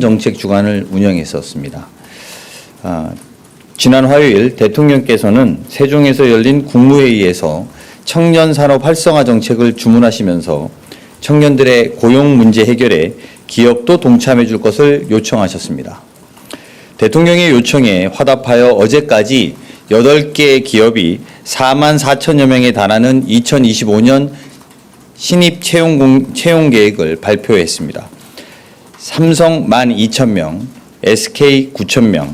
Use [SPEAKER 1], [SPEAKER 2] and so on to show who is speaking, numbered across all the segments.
[SPEAKER 1] 정책 주간을 운영했었습니다. 아, 지난 화요일 대통령께서는 세종에서 열린 국무회의에서 청년 산업 활성화 정책을 주문하시면서 청년들의 고용 문제 해결에 기업도 동참해 줄 것을 요청하셨습니다. 대통령의 요청에 화답하여 어제까지 8개 기업이 4만 4천여 명에 달하는 2025년 신입 채용, 공, 채용 계획을 발표했습니다. 삼성 12,000명, SK 9,000명,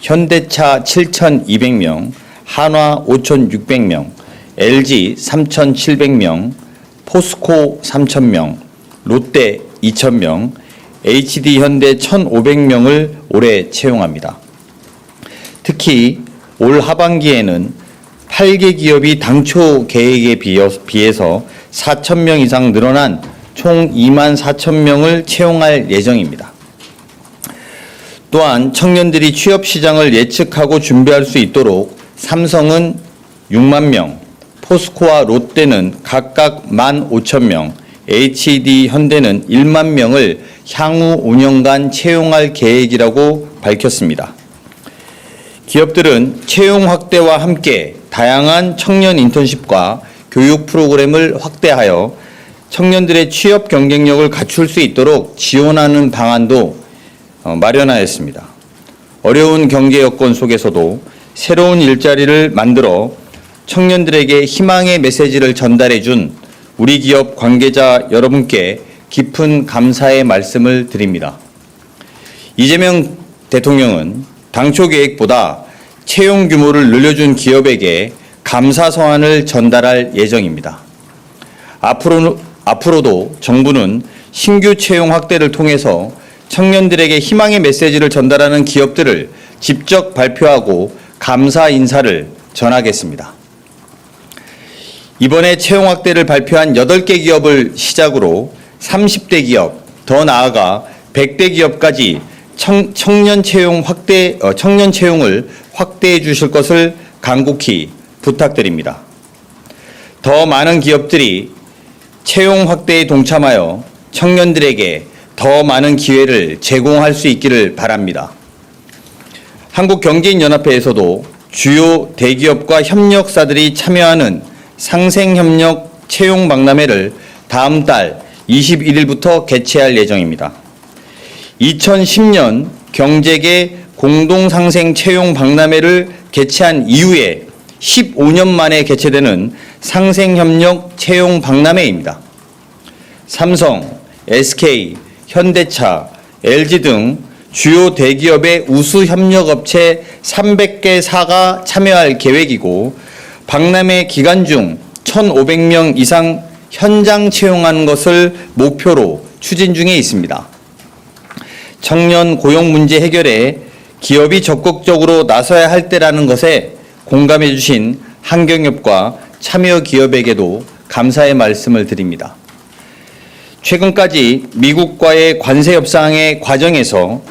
[SPEAKER 1] 현대차 7,200명, 한화 5,600명, LG 3,700명, 포스코 3,000명, 롯데 2,000명, HD 현대 1,500명을 올해 채용합니다. 특히 올 하반기에는 8개 기업이 당초 계획에 비해서 4,000명 이상 늘어난 총 2만 4,000명을 채용할 예정입니다. 또한 청년들이 취업 시장을 예측하고 준비할 수 있도록 삼성은 6만 명, 포스코와 롯데는 각각 1만 5천 명, HD 현대는 1만 명을 향후 5년간 채용할 계획이라고 밝혔습니다. 기업들은 채용 확대와 함께 다양한 청년 인턴십과 교육 프로그램을 확대하여 청년들의 취업 경쟁력을 갖출 수 있도록 지원하는 방안도 어, 마련하였습니다. 어려운 경제 여건 속에서도 새로운 일자리를 만들어 청년들에게 희망의 메시지를 전달해 준 우리 기업 관계자 여러분께 깊은 감사의 말씀을 드립니다. 이재명 대통령은 당초 계획보다 채용 규모를 늘려준 기업에게 감사 서한을 전달할 예정입니다. 앞으로, 앞으로도 정부는 신규 채용 확대를 통해서 청년들에게 희망의 메시지를 전달하는 기업들을 직접 발표하고 감사 인사를 전하겠습니다. 이번에 채용 확대를 발표한 8개 기업을 시작으로 30대 기업, 더 나아가 100대 기업까지 청, 청년 채용 확대, 어, 청년 채용을 확대해 주실 것을 간곡히 부탁드립니다. 더 많은 기업들이 채용 확대에 동참하여 청년들에게 더 많은 기회를 제공할 수 있기를 바랍니다. 한국경제인연합회에서도 주요 대기업과 협력사들이 참여하는 상생협력 채용 박람회를 다음 달 21일부터 개최할 예정입니다. 2010년 경제계 공동상생 채용 박람회를 개최한 이후에 15년 만에 개최되는 상생협력 채용 박람회입니다. 삼성, SK, 현대차, LG 등 주요 대기업의 우수 협력업체 300개 사가 참여할 계획이고 박람회 기간 중 1,500명 이상 현장 채용하는 것을 목표로 추진 중에 있습니다. 청년 고용 문제 해결에 기업이 적극적으로 나서야 할 때라는 것에 공감해 주신 환경협과 참여 기업에게도 감사의 말씀을 드립니다. 최근까지 미국과의 관세 협상의 과정에서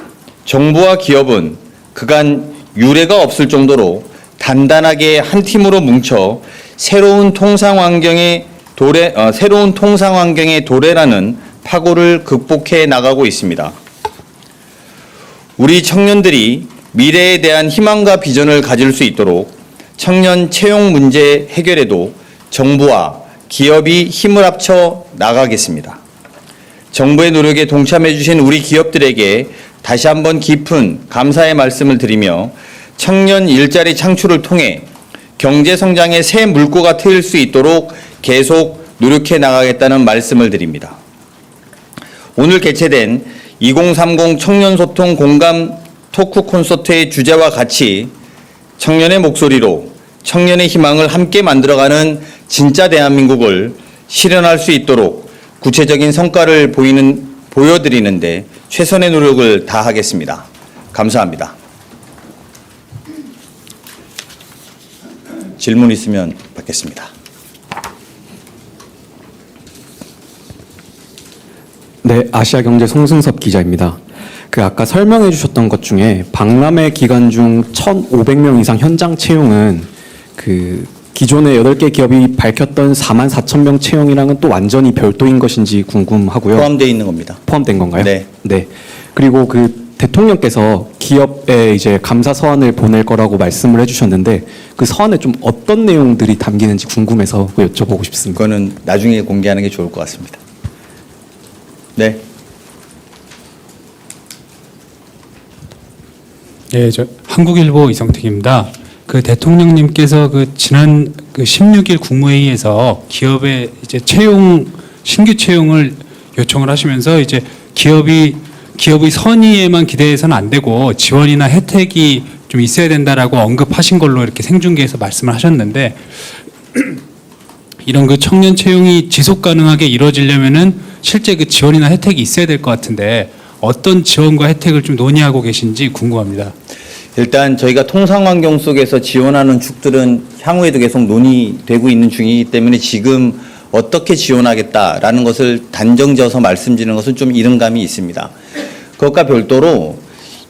[SPEAKER 1] 정부와 기업은 그간 유례가 없을 정도로 단단하게 한 팀으로 뭉쳐 새로운 통상 환경의 도래 어, 새로운 통상 환경의 도래라는 파고를 극복해 나가고 있습니다. 우리 청년들이 미래에 대한 희망과 비전을 가질 수 있도록 청년 채용 문제 해결에도 정부와 기업이 힘을 합쳐 나가겠습니다. 정부의 노력에 동참해 주신 우리 기업들에게 다시 한번 깊은 감사의 말씀을 드리며 청년 일자리 창출을 통해 경제 성장의 새 물꼬가 트일 수 있도록 계속 노력해 나가겠다는 말씀을 드립니다. 오늘 개최된 2030 청년 소통 공감 토크 콘서트의 주제와 같이 청년의 목소리로 청년의 희망을 함께 만들어가는 진짜 대한민국을 실현할 수 있도록 구체적인 성과를 보이는 보여드리는데 최선의 노력을 다하겠습니다. 감사합니다. 질문 있으면 받겠습니다.
[SPEAKER 2] 네, 아시아경제 송승섭 기자입니다. 그 아까 설명해 주셨던 것 중에 박람회 기간 중 1,500명 이상 현장 채용은 그 기존의 8개 기업이 밝혔던 4만 4천 명 채용이랑은 또 완전히 별도인 것인지 궁금하고요.
[SPEAKER 1] 포함되어 있는 겁니다.
[SPEAKER 2] 포함된 건가요?
[SPEAKER 1] 네.
[SPEAKER 2] 네. 그리고 그 대통령께서 기업에 이제 감사 서한을 보낼 거라고 말씀을 해주셨는데 그 서한에 좀 어떤 내용들이 담기는지 궁금해서 여쭤보고 싶습니다.
[SPEAKER 1] 그거는 나중에 공개하는 게 좋을 것 같습니다. 네.
[SPEAKER 3] 예, 저 한국일보 이성택입니다. 그 대통령님께서 그 지난 그 16일 국무회의에서 기업의 이제 채용 신규 채용을 요청을 하시면서 이제 기업이 기업의 선의에만 기대해서는 안 되고 지원이나 혜택이 좀 있어야 된다라고 언급하신 걸로 이렇게 생중계에서 말씀을 하셨는데 이런 그 청년 채용이 지속 가능하게 이루어지려면은 실제 그 지원이나 혜택이 있어야 될 것 같은데 어떤 지원과 혜택을 좀 논의하고 계신지 궁금합니다.
[SPEAKER 1] 일단 저희가 통상 환경 속에서 지원하는 축들은 향후에도 계속 논의되고 있는 중이기 때문에 지금 어떻게 지원하겠다라는 것을 단정지어서 말씀드리는 것은 좀 이른감이 있습니다. 그것과 별도로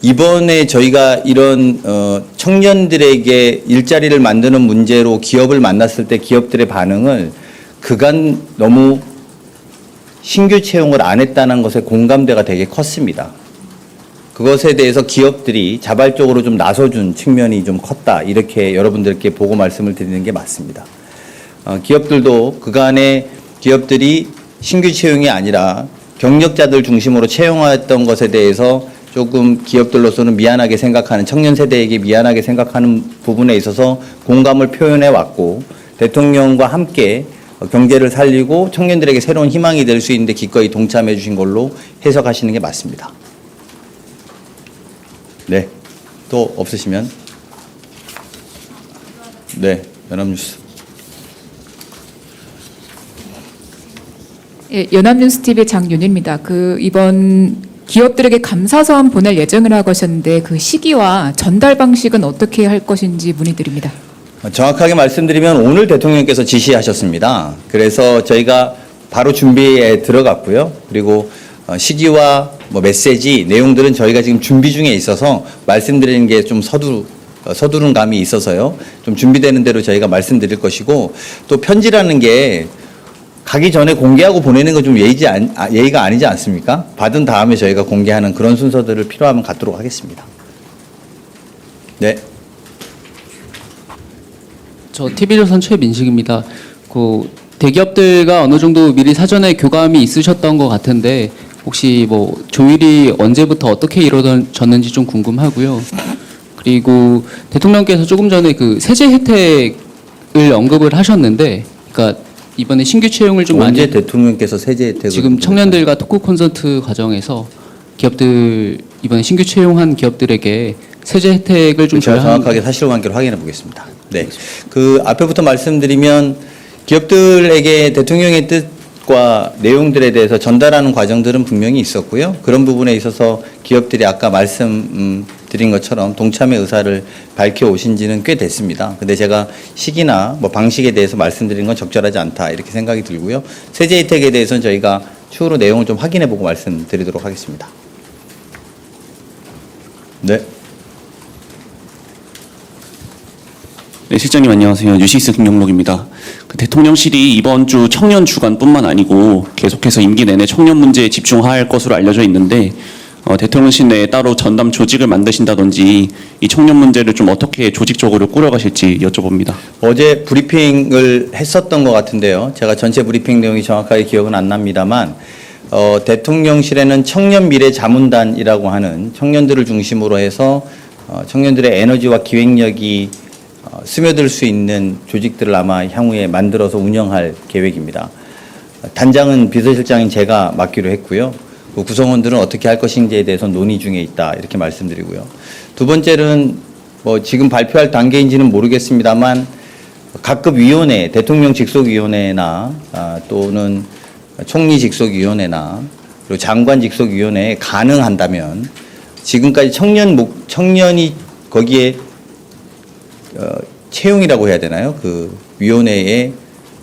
[SPEAKER 1] 이번에 저희가 이런 어, 청년들에게 일자리를 만드는 문제로 기업을 만났을 때 기업들의 반응을 그간 너무 신규 채용을 안 했다는 것에 공감대가 되게 컸습니다. 그것에 대해서 기업들이 자발적으로 좀 나서준 측면이 좀 컸다. 이렇게 여러분들께 보고 말씀을 드리는 게 맞습니다. 어, 기업들도 그간에 기업들이 신규 채용이 아니라 경력자들 중심으로 채용했던 것에 대해서 조금 기업들로서는 미안하게 생각하는 청년 세대에게 미안하게 생각하는 부분에 있어서 공감을 표현해 왔고 대통령과 함께 어, 경제를 살리고 청년들에게 새로운 희망이 될 수 있는데 기꺼이 동참해 주신 걸로 해석하시는 게 맞습니다. 네. 또 없으시면 네. 연합뉴스.
[SPEAKER 4] 예, 연합뉴스 TV 장윤입니다. 그 이번 기업들에게 감사서한 보낼 예정이라고 하셨는데 그 시기와 전달 방식은 어떻게 할 것인지 문의드립니다.
[SPEAKER 1] 어, 정확하게 말씀드리면 오늘 대통령께서 지시하셨습니다. 그래서 저희가 바로 준비에 들어갔고요. 그리고 어, 시기와 뭐 메시지 내용들은 저희가 지금 준비 중에 있어서 말씀드리는 게 좀 서두 어, 서두른 감이 있어서요. 좀 준비되는 대로 저희가 말씀드릴 것이고 또 편지라는 게 가기 전에 공개하고 보내는 건 좀 예의지 안, 아, 예의가 아니지 않습니까? 받은 다음에 저희가 공개하는 그런 순서들을 필요하면 갖도록 하겠습니다. 네.
[SPEAKER 5] 저 TV조선 최민식입니다. 그 대기업들과 어느 정도 미리 사전에 교감이 있으셨던 것 같은데 혹시 뭐 조율이 언제부터 어떻게 이루어졌는지 좀 궁금하고요. 그리고 대통령께서 조금 전에 그 세제 혜택을 언급을 하셨는데, 그러니까 이번에 신규 채용을 좀
[SPEAKER 1] 언제
[SPEAKER 5] 많이
[SPEAKER 1] 대통령께서 세제 혜택을
[SPEAKER 5] 지금 청년들과 토크 콘서트 과정에서 기업들 이번에 신규 채용한 기업들에게 세제 혜택을 좀
[SPEAKER 1] 제가
[SPEAKER 5] 줘야
[SPEAKER 1] 정확하게 사실관계를 확인해 보겠습니다. 네. 그 앞에부터 말씀드리면 기업들에게 대통령의 뜻 과 내용들에 대해서 전달하는 과정들은 분명히 있었고요. 그런 부분에 있어서 기업들이 아까 말씀드린 것처럼 동참의 의사를 밝혀 오신 지는 꽤 됐습니다. 근데 제가 시기나 뭐 방식에 대해서 말씀드린 건 적절하지 않다 이렇게 생각이 들고요. 세제 혜택에 대해서는 저희가 추후로 내용을 좀 확인해 보고 말씀드리도록 하겠습니다. 네.
[SPEAKER 6] 네, 실장님 안녕하세요. 뉴시스 김용록입니다. 그 대통령실이 이번 주 청년 주간뿐만 아니고 계속해서 임기 내내 청년 문제에 집중할 것으로 알려져 있는데 어, 대통령실 내에 따로 전담 조직을 만드신다든지 이 청년 문제를 좀 어떻게 조직적으로 꾸려가실지 여쭤봅니다.
[SPEAKER 1] 어제 브리핑을 했었던 것 같은데요. 제가 전체 브리핑 내용이 정확하게 기억은 안 납니다만, 어, 대통령실에는 청년 미래 자문단이라고 하는 청년들을 중심으로 해서 어, 청년들의 에너지와 기획력이 어, 스며들 수 있는 조직들을 아마 향후에 만들어서 운영할 계획입니다. 단장은 비서실장인 제가 맡기로 했고요. 그 구성원들은 어떻게 할 것인지에 대해서 논의 중에 있다 이렇게 말씀드리고요. 두 번째는 뭐 지금 발표할 단계인지는 모르겠습니다만 각급 위원회, 대통령 직속위원회나 아, 또는 총리 직속위원회나 그리고 장관 직속위원회에 가능한다면 지금까지 청년 목 청년이 거기에 어, 채용이라고 해야 되나요? 그 위원회에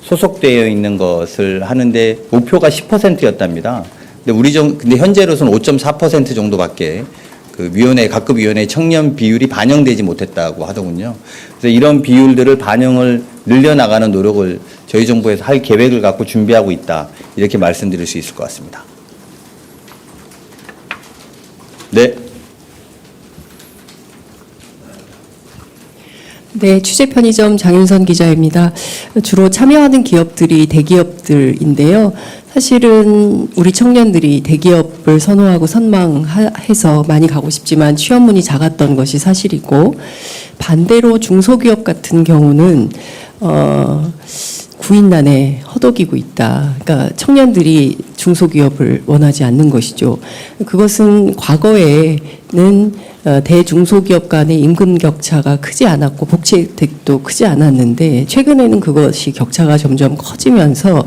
[SPEAKER 1] 소속되어 있는 것을 하는데 목표가 10%였답니다. 근데 우리 정 근데 현재로서는 5.4% 정도밖에 그 위원회 각급 위원회 청년 비율이 반영되지 못했다고 하더군요. 그래서 이런 비율들을 반영을 늘려 나가는 노력을 저희 정부에서 할 계획을 갖고 준비하고 있다. 이렇게 말씀드릴 수 있을 것 같습니다. 네.
[SPEAKER 7] 네, 취재 편의점 장윤선 기자입니다. 주로 참여하는 기업들이 대기업들인데요. 사실은 우리 청년들이 대기업을 선호하고 선망해서 많이 가고 싶지만 취업문이 작았던 것이 사실이고 반대로 중소기업 같은 경우는 어 구인난에 허덕이고 있다. 그러니까 청년들이 중소기업을 원하지 않는 것이죠. 그것은 과거에는 어, 대중소기업 간의 임금 격차가 크지 않았고 복지 혜택도 크지 않았는데 최근에는 그것이 격차가 점점 커지면서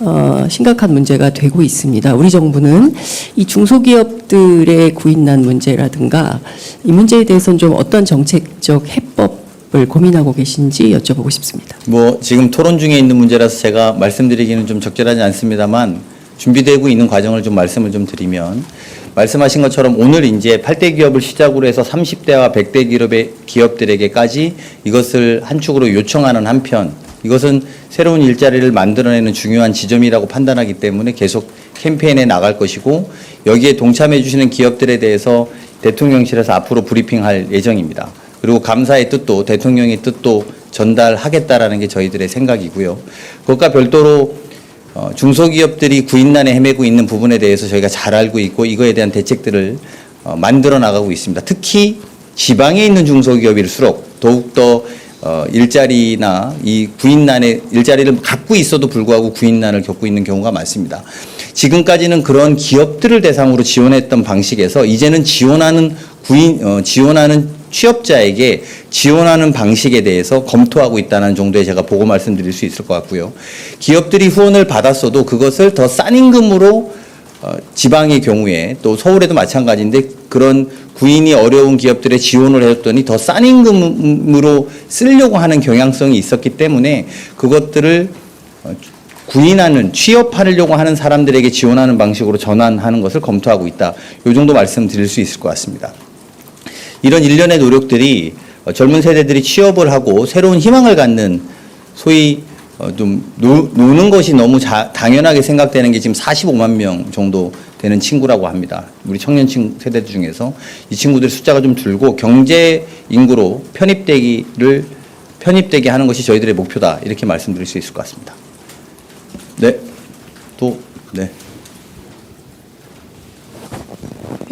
[SPEAKER 7] 어, 심각한 문제가 되고 있습니다. 우리 정부는 이 중소기업들의 구인난 문제라든가 이 문제에 대해서는 좀 어떤 정책적 해법 을 고민하고 계신지 여쭤보고 싶습니다.
[SPEAKER 1] 뭐 지금 토론 중에 있는 문제라서 제가 말씀드리기는 좀 적절하지 않습니다만 준비되고 있는 과정을 좀 말씀을 좀 드리면 말씀하신 것처럼 오늘 이제 8대 기업을 시작으로 해서 30대와 100대 기업의 기업들에게까지 이것을 한 축으로 요청하는 한편 이것은 새로운 일자리를 만들어내는 중요한 지점이라고 판단하기 때문에 계속 캠페인에 나갈 것이고 여기에 동참해 주시는 기업들에 대해서 대통령실에서 앞으로 브리핑할 예정입니다. 그리고 감사의 뜻도 대통령의 뜻도 전달하겠다라는 게 저희들의 생각이고요. 그것과 별도로 어, 중소기업들이 구인난에 헤매고 있는 부분에 대해서 저희가 잘 알고 있고 이거에 대한 대책들을 어, 만들어 나가고 있습니다. 특히 지방에 있는 중소기업일수록 더욱더 어, 일자리나 이 구인난에 일자리를 갖고 있어도 불구하고 구인난을 겪고 있는 경우가 많습니다. 지금까지는 그런 기업들을 대상으로 지원했던 방식에서 이제는 지원하는 구인 어, 지원하는 취업자에게 지원하는 방식에 대해서 검토하고 있다는 정도의 제가 보고 말씀드릴 수 있을 것 같고요. 기업들이 후원을 받았어도 그것을 더 싼 임금으로 어, 지방의 경우에 또 서울에도 마찬가지인데 그런 구인이 어려운 기업들에 지원을 해줬더니 더 싼 임금으로 쓰려고 하는 경향성이 있었기 때문에 그것들을 어, 구인하는 취업하려고 하는 사람들에게 지원하는 방식으로 전환하는 것을 검토하고 있다. 이 정도 말씀드릴 수 있을 것 같습니다. 이런 일련의 노력들이 어, 젊은 세대들이 취업을 하고 새로운 희망을 갖는 소위 어, 좀 노, 노는 것이 너무 자, 당연하게 생각되는 게 지금 45만 명 정도 되는 친구라고 합니다. 우리 청년 친 세대 중에서 이 친구들 숫자가 좀 줄고 경제 인구로 편입되기를 편입되게 하는 것이 저희들의 목표다 이렇게 말씀드릴 수 있을 것 같습니다. 네, 또 네.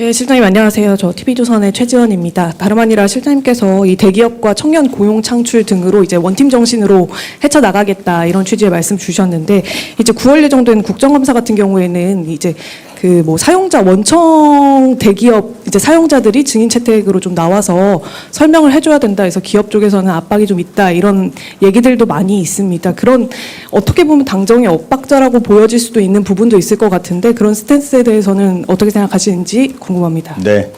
[SPEAKER 8] 예, 실장님 안녕하세요. 저 TV조선의 최지원입니다. 다름 아니라 실장님께서 이 대기업과 청년 고용 창출 등으로 이제 원팀 정신으로 헤쳐 나가겠다 이런 취지의 말씀 주셨는데 이제 9월 예정된 국정감사 같은 경우에는 이제 그 뭐 사용자 원청 대기업 이제 사용자들이 증인 채택으로 좀 나와서 설명을 해줘야 된다 해서 기업 쪽에서는 압박이 좀 있다 이런 얘기들도 많이 있습니다. 그런 어떻게 보면 당정의 엇박자라고 보여질 수도 있는 부분도 있을 것 같은데 그런 스탠스에 대해서는 어떻게 생각하시는지 궁금합니다.
[SPEAKER 1] 네.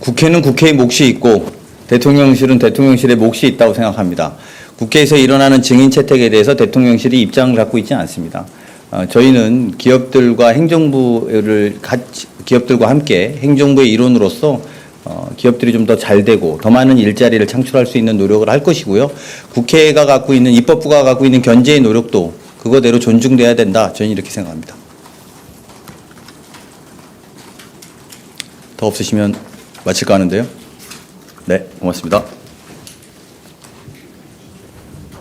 [SPEAKER 1] 국회는 국회의 몫이 있고 대통령실은 대통령실의 몫이 있다고 생각합니다. 국회에서 일어나는 증인 채택에 대해서 대통령실이 입장을 갖고 있지 않습니다. 어, 저희는 기업들과 행정부를 같이 기업들과 함께 행정부의 일원으로서 어, 기업들이 좀 더 잘 되고 더 많은 일자리를 창출할 수 있는 노력을 할 것이고요. 국회가 갖고 있는 입법부가 갖고 있는 견제의 노력도 그거대로 존중돼야 된다. 저는 이렇게 생각합니다. 더 없으시면 마칠까 하는데요. 네, 고맙습니다.